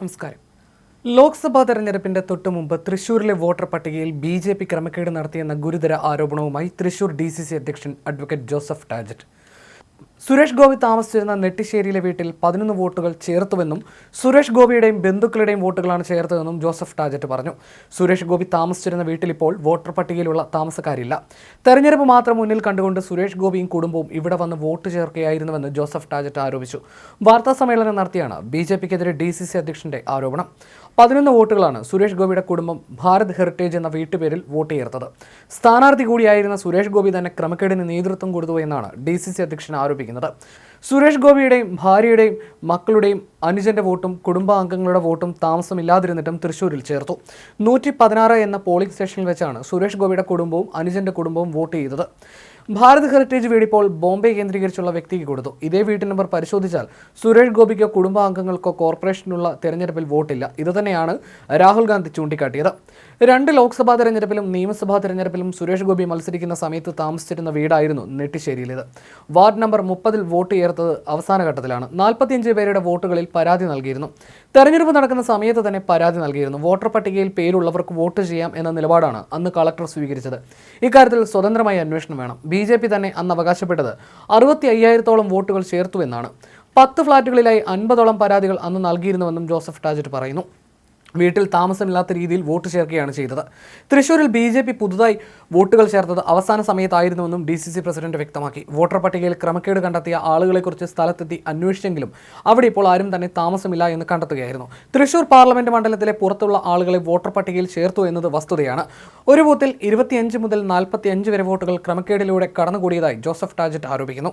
നമസ്കാരം. ലോക്സഭാ തെരഞ്ഞെടുപ്പിന്റെ തൊട്ടുമുമ്പ് തൃശൂരിലെ വോട്ടർ പട്ടികയിൽ ബി ജെ പി ക്രമക്കേട് നടത്തിയെന്ന ഗുരുതര ആരോപണവുമായി തൃശൂർ ഡി സി സി അധ്യക്ഷൻ അഡ്വക്കേറ്റ് ജോസഫ് ടാജറ്റ്. സുരേഷ് ഗോപി താമസിച്ചിരുന്ന നെട്ടിശ്ശേരിയിലെ വീട്ടിൽ പതിനൊന്ന് വോട്ടുകൾ ചേർത്തുവെന്നും സുരേഷ് ഗോപിയുടെയും ബന്ധുക്കളുടെയും വോട്ടുകളാണ് ചേർത്തതെന്നും ജോസഫ് ടാജറ്റ് പറഞ്ഞു. സുരേഷ് ഗോപി താമസിച്ചിരുന്ന വീട്ടിൽ ഇപ്പോൾ വോട്ടർ പട്ടികയിലുള്ള താമസക്കാരില്ല. തെരഞ്ഞെടുപ്പ് മാത്രം മുന്നിൽ കണ്ടുകൊണ്ട് സുരേഷ് ഗോപിയും കുടുംബവും ഇവിടെ വന്ന് വോട്ട് ചേർക്കുകയായിരുന്നുവെന്ന് ജോസഫ് ടാജറ്റ് ആരോപിച്ചു. വാർത്താ സമ്മേളനം നടത്തിയാണ് ബി ജെ പിക്കെതിരെ ഡി സി സി അധ്യക്ഷന്റെ ആരോപണം. പതിനൊന്ന് വോട്ടുകളാണ് സുരേഷ് ഗോപിയുടെ കുടുംബം ഭാരത് ഹെറിറ്റേജ് എന്ന വീട്ടുപേരിൽ വോട്ട് ചേർത്തത്. സ്ഥാനാർത്ഥി കൂടിയായിരുന്ന സുരേഷ് ഗോപി തന്നെ ക്രമക്കേടിന് നേതൃത്വം കൊടുത്തു എന്നാണ് ഡി സി സി അധ്യക്ഷൻ ആരോപിക്കുന്നത്. സുരേഷ് ഗോപിയുടെയും ഭാര്യയുടെയും മക്കളുടെയും അനുജന്റെ വോട്ടും കുടുംബാംഗങ്ങളുടെ വോട്ടും താമസമില്ലാതിരുന്നിട്ടും തൃശൂരിൽ ചേർത്തു. നൂറ്റി പതിനാറ് എന്ന പോളിംഗ് സ്റ്റേഷനിൽ വെച്ചാണ് സുരേഷ് ഗോപിയുടെ കുടുംബവും അനുജന്റെ കുടുംബവും വോട്ട് ചെയ്തത്. ഭാരത് ഹെറിറ്റേജ് വീടിപ്പോൾ ബോംബെ കേന്ദ്രീകരിച്ചുള്ള വ്യക്തിക്ക് കൊടുത്തു. ഇതേ വീട്ടു നമ്പർ പരിശോധിച്ചാൽ സുരേഷ് ഗോപിക്കോ കുടുംബാംഗങ്ങൾക്കോ കോർപ്പറേഷനുള്ള തെരഞ്ഞെടുപ്പിൽ വോട്ടില്ല. ഇതുതന്നെയാണ് രാഹുൽ ഗാന്ധി ചൂണ്ടിക്കാട്ടിയത്. രണ്ട് ലോക്സഭാ തെരഞ്ഞെടുപ്പിലും നിയമസഭാ തെരഞ്ഞെടുപ്പിലും സുരേഷ് ഗോപി മത്സരിക്കുന്ന സമയത്ത് താമസിച്ചിരുന്ന വീടായിരുന്നു നെട്ടിശ്ശേരിയിലേത്. വാർഡ് നമ്പർ മുപ്പതിൽ വോട്ട് ചേർത്തത് അവസാന ഘട്ടത്തിലാണ്. നാൽപ്പത്തിയഞ്ച് പേരുടെ വോട്ടുകളിൽ പരാതി നൽകിയിരുന്നു. തെരഞ്ഞെടുപ്പ് നടക്കുന്ന സമയത്ത് തന്നെ പരാതി നൽകിയിരുന്നു. വോട്ടർ പട്ടികയിൽ പേരുള്ളവർക്ക് വോട്ട് ചെയ്യാം എന്ന നിലപാടാണ് അന്ന് കളക്ടർ സ്വീകരിച്ചത്. ഇക്കാര്യത്തിൽ സ്വതന്ത്രമായ അന്വേഷണം വേണം. ബി തന്നെ അന്ന് അവകാശപ്പെട്ടത് അറുപത്തി അയ്യായിരത്തോളം വോട്ടുകൾ ചേർത്തുവെന്നാണ് പത്ത് ഫ്ളാറ്റുകളിലായി അൻപതോളം പരാതികൾ അന്ന് നൽകിയിരുന്നുവെന്നും ജോസഫ് ടാജറ്റ് പറയുന്നു. വീട്ടിൽ താമസമില്ലാത്ത രീതിയിൽ വോട്ട് ചേർക്കുകയാണ് ചെയ്തത്. തൃശൂരിൽ ബി ജെ പി പുതുതായി വോട്ടുകൾ ചേർത്തത് അവസാന സമയത്തായിരുന്നുവെന്നും ഡി സി സി പ്രസിഡന്റ് വ്യക്തമാക്കി. വോട്ടർ പട്ടികയിൽ ക്രമക്കേട് കണ്ടെത്തിയ ആളുകളെക്കുറിച്ച് സ്ഥലത്തെത്തി അന്വേഷിച്ചെങ്കിലും അവിടെ ഇപ്പോൾ ആരും തന്നെ താമസമില്ല എന്ന് കണ്ടെത്തുകയായിരുന്നു. തൃശൂർ പാർലമെന്റ് മണ്ഡലത്തിലെ പുറത്തുള്ള ആളുകളെ വോട്ടർ പട്ടികയിൽ ചേർത്തു എന്നത് വസ്തുതയാണ്. ഒരു ബൂത്തിൽ ഇരുപത്തിയഞ്ച് മുതൽ നാൽപ്പത്തിയഞ്ച് വരെ വോട്ടുകൾ ക്രമക്കേടിലൂടെ കടന്നുകൂടിയതായി ജോസഫ് ടാജറ്റ് ആരോപിക്കുന്നു.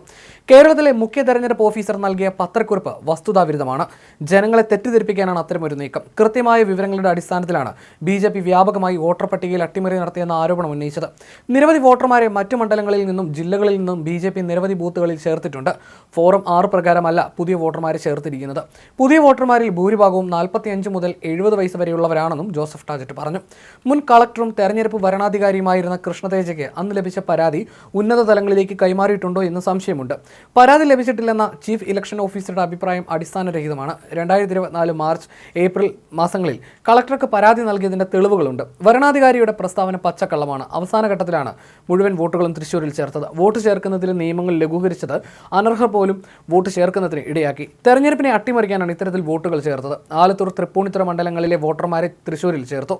കേരളത്തിലെ മുഖ്യ തെരഞ്ഞെടുപ്പ് ഓഫീസർ നൽകിയ പത്രക്കുറിപ്പ് വസ്തുതാവിരുദ്ധമാണ്. ജനങ്ങളെ തെറ്റിദ്ധരിപ്പിക്കാനാണ് അത്തരമൊരു നീക്കം. കൃത്യമായ വിവരങ്ങളുടെ അടിസ്ഥാനത്തിലാണ് ബി ജെ പി വ്യാപകമായി വോട്ടർ പട്ടികയിൽ അട്ടിമറി നടത്തിയെന്ന ആരോപണം ഉന്നയിച്ചത്. നിരവധി വോട്ടർമാരെ മറ്റു മണ്ഡലങ്ങളിൽ നിന്നും ജില്ലകളിൽ നിന്നും ബി ജെ പി നിരവധി ബൂത്തുകളിൽ ചേർത്തിട്ടുണ്ട്. ഫോറം ആറ് പ്രകാരമല്ല പുതിയ വോട്ടർമാരെ ചേർത്തിരിക്കുന്നത്. പുതിയ വോട്ടർമാരിൽ ഭൂരിഭാഗവും നാൽപ്പത്തിയഞ്ച് മുതൽ എഴുപത് വയസ്സ് വരെയുള്ളവരാണെന്നും ജോസഫ് ടാജറ്റ് പറഞ്ഞു. മുൻ കളക്ടറും തെരഞ്ഞെടുപ്പ് വരണാധികാരിയുമായിരുന്ന കൃഷ്ണതേജയ്ക്ക് അന്ന് ലഭിച്ച പരാതി ഉന്നത തലങ്ങളിലേക്ക് കൈമാറിയിട്ടുണ്ടോ എന്ന് സംശയമുണ്ട്. പരാതി ലഭിച്ചിട്ടില്ലെന്ന ചീഫ് ഇലക്ഷൻ ഓഫീസറുടെ അഭിപ്രായം അടിസ്ഥാനരഹിതമാണ്. രണ്ടായിരത്തി ഇരുപത്തിനാല് മാർച്ച് ഏപ്രിൽ മാസങ്ങളിൽ കളക്ടർക്ക് പരാതി നൽകിയതിന്റെ തെളിവുകളുണ്ട്. വരണാധികാരിയുടെ പ്രസ്താവന പച്ചക്കള്ളമാണ്. അവസാന ഘട്ടത്തിലാണ് മുഴുവൻ വോട്ടുകളും തൃശൂരിൽ ചേർത്തത്. വോട്ട് ചേർക്കുന്നതിലെ നിയമങ്ങൾ ലഘൂകരിച്ചത് അനർഹർ പോലും വോട്ട് ചേർക്കുന്നതിന് ഇടയാക്കി. തെരഞ്ഞെടുപ്പിനെ അട്ടിമറിക്കാനാണ് ഇത്തരത്തിൽ വോട്ടുകൾ ചേർത്തത്. ആലത്തൂർ തൃപ്പൂണിത്തുറ മണ്ഡലങ്ങളിലെ വോട്ടർമാരെ തൃശൂരിൽ ചേർത്തു.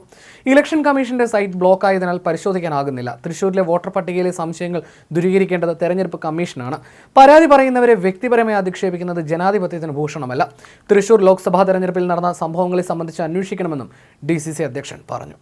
ഇലക്ഷൻ കമ്മീഷന്റെ സൈറ്റ് ബ്ലോക്ക് ആയതിനാൽ പരിശോധിക്കാനാകുന്നില്ല. തൃശൂരിലെ വോട്ടർ പട്ടികയിലെ സംശയങ്ങൾ ദൂരീകരിക്കേണ്ടത് തെരഞ്ഞെടുപ്പ് കമ്മീഷനാണ്. പരാതി പറയുന്നവരെ വ്യക്തിപരമായി അധിക്ഷേപിക്കുന്നത് ജനാധിപത്യത്തിന് ഭൂഷണമല്ല. തൃശൂർ ലോക്സഭാ തെരഞ്ഞെടുപ്പിൽ നടന്ന സംഭവങ്ങളെ സംബന്ധിച്ച് അന്വേഷിക്കണമെന്നും ഡി അധ്യക്ഷൻ പറഞ്ഞു